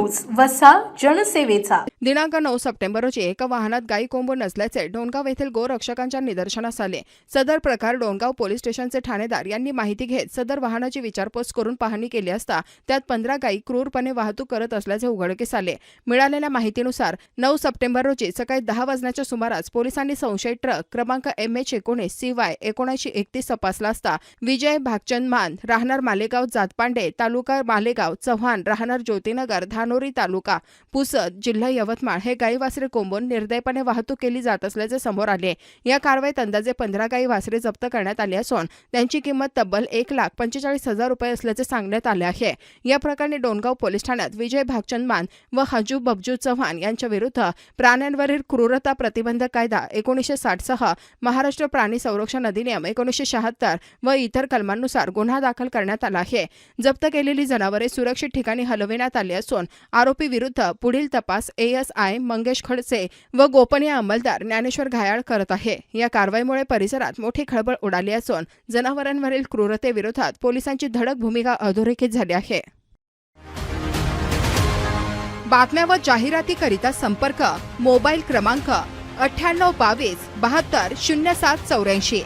वसा जनसेवेचा. दिनांक नऊ सप्टेंबर रोजी एका वाहनात गायी कोंबून नसल्याचे डोणगाव येथील गोरक्षकांच्या निदर्शनास आले. सदर प्रकार डोणगाव पोलीस स्टेशनचे ठाणेदार यांनी माहिती घेत सदर वाहनाची विचारपूस करून पाहणी केली असता त्यात पंधरा गायी क्रूरपणे वाहतूक करत असल्याचे उघडकीस आले. मिळालेल्या माहितीनुसार नऊ सप्टेंबर रोजी सकाळी दहा वाजण्याच्या सुमारास पोलिसांनी संशयित ट्रक क्रमांक एम एच एकोणीस सी वाय एकोणऐंशी एकतीस तपासला असता. विजय भागचंद मान राहणार मालेगाव जातपांडे तालुका मालेगाव चव्हाण राहणार ज्योतिनगर धानोरी तालुका. पुसद जिल्हा यवतमाळ हे गाई वासरे कोंबून निर्दयपणे वाहतूक केली जात असल्याचे समोर आले. या कारवाईत अंदाजे पंधरा गाई वासरे जप्त करण्यात आली असून त्यांची किंमत तब्बल एक लाख पंचेचाळीस हजार रुपये असल्याचे सांगण्यात आले आहे. या प्रकरणी डोणगाव पोलीस ठाण्यात विजय भागचंद मान व हजू बबजू चव्हाण यांच्या विरुद्ध प्राण्यांवरील क्रूरता प्रतिबंधक कायदा एकोणीसशे साठसह महाराष्ट्र प्राणी संरक्षण अधिनियम एकोणीसशे शहात्तर व इतर कलमांनुसार गुन्हा दाखल करण्यात आला आहे. जप्त केलेली जनावरे सुरक्षित ठिकाणी हलविण्यात आली असून आरोपी विरुद्ध पुढील तपास एएसआय मंगेश खडसे व गोपनीय अंमलदार ज्ञानेश्वर घायाळ करत आहे. या कारवाईमुळे परिसरात मोठी खळबळ उडाली असून जनावरांवरील क्रूरतेविरोधात पोलिसांची धडक भूमिका अधोरेखित झाली आहे. बातम्या व जाहिरातीकरिता संपर्क मोबाईल क्रमांक अठ्ठ्याण्णव बावीस बहात्तर शून्य सात चौऱ्याऐंशी.